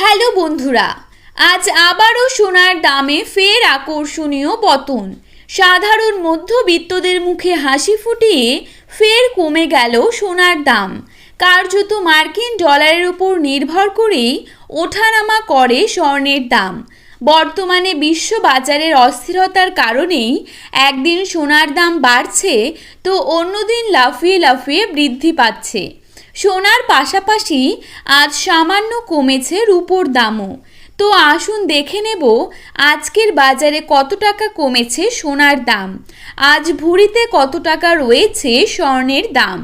Hello বন্ধুরা, আজ আবারও সোনার দামে ফের আকর্ষণীয় পতন। সাধারণ মধ্যবিত্তদের মুখে হাসি ফুটিয়ে ফের কমে গেল সোনার দাম। কার্যত মার্কিন ডলারের উপর নির্ভর করেই ওঠানামা করে স্বর্ণের দাম। বর্তমানে বিশ্ব বাজারের অস্থিরতার কারণেই একদিন সোনার দাম বাড়ছে, তো অন্যদিন লাফিয়ে লাফিয়ে বৃদ্ধি পাচ্ছে। সোনার পাশাপাশি আজ সামান্য কমেছে রূপোর দামও। তো আসুন দেখে নেব আজকের বাজারে কত টাকা কমেছে সোনার দাম। আজ ভুঁড়িতে কত টাকা রয়েছে স্বর্ণের দাম।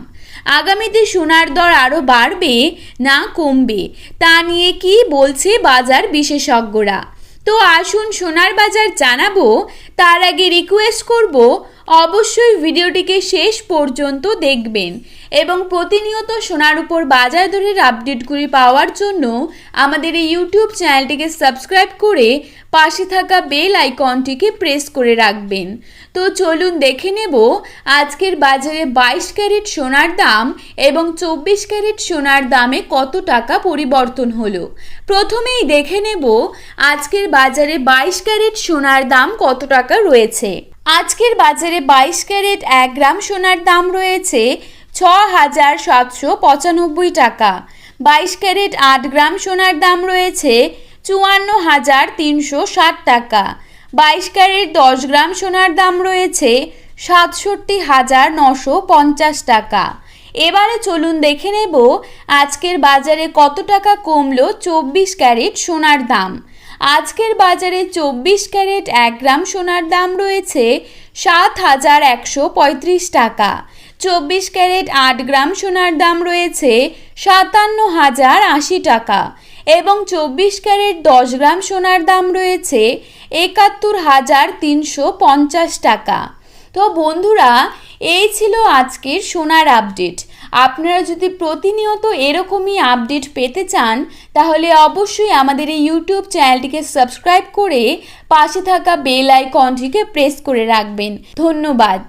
আগামীতে সোনার দর আরও বাড়বে না কমবে, তা নিয়ে কি বলছে বাজার বিশেষজ্ঞরা। তো আসুন সোনার বাজার জানাব তার আগে রিকোয়েস্ট করব, অবশ্যই ভিডিওটিকে শেষ পর্যন্ত দেখবেন এবং প্রতিনিয়ত সোনার উপর বাজার দরের আপডেটগুলি পাওয়ার জন্য আমাদের এই ইউটিউব চ্যানেলটিকে সাবস্ক্রাইব করে পাশে থাকা বেল আইকনটিকে প্রেস করে রাখবেন। তো চলুন দেখে নেব আজকের বাজারে বাইশ ক্যারেট সোনার দাম এবং চব্বিশ ক্যারেট সোনার দামে কত টাকা পরিবর্তন হলো। প্রথমেই দেখে নেব আজকের বাজারে বাইশ ক্যারেট সোনার দাম কত টাকা রয়েছে। আজকের বাজারে বাইশ ক্যারেট এক গ্রাম সোনার দাম রয়েছে ছ হাজার সাতশো পঁচানব্বই টাকা। বাইশ ক্যারেট আট গ্রাম সোনার দাম রয়েছে চুয়ান্ন হাজার তিনশো ষাট টাকা। বাইশ ক্যারেট দশ গ্রাম সোনার দাম রয়েছে সাতষট্টি হাজার নশো পঞ্চাশ টাকা। এবারে চলুন দেখে নেব আজকের বাজারে কত টাকা কমলো চব্বিশ ক্যারেট সোনার দাম। আজকের বাজারে চব্বিশ ক্যারেট এক গ্রাম সোনার দাম রয়েছে সাত হাজার একশো পঁয়ত্রিশ টাকা। চব্বিশ ক্যারেট আট গ্রাম সোনার দাম রয়েছে সাতান্ন হাজার আশি টাকা এবং চব্বিশ ক্যারেট দশ গ্রাম সোনার দাম রয়েছে একাত্তর হাজার তিনশো পঞ্চাশ টাকা। তো বন্ধুরা, এই ছিল আজকের সোনার আপডেট। আপনারা যদি প্রতিনিয়ত এরকমই আপডেট পেতে চান, তাহলে অবশ্যই আমাদের এই ইউটিউব চ্যানেলটিকে সাবস্ক্রাইব করে পাশে থাকা বেল আইকনটিকে প্রেস করে রাখবেন। ধন্যবাদ।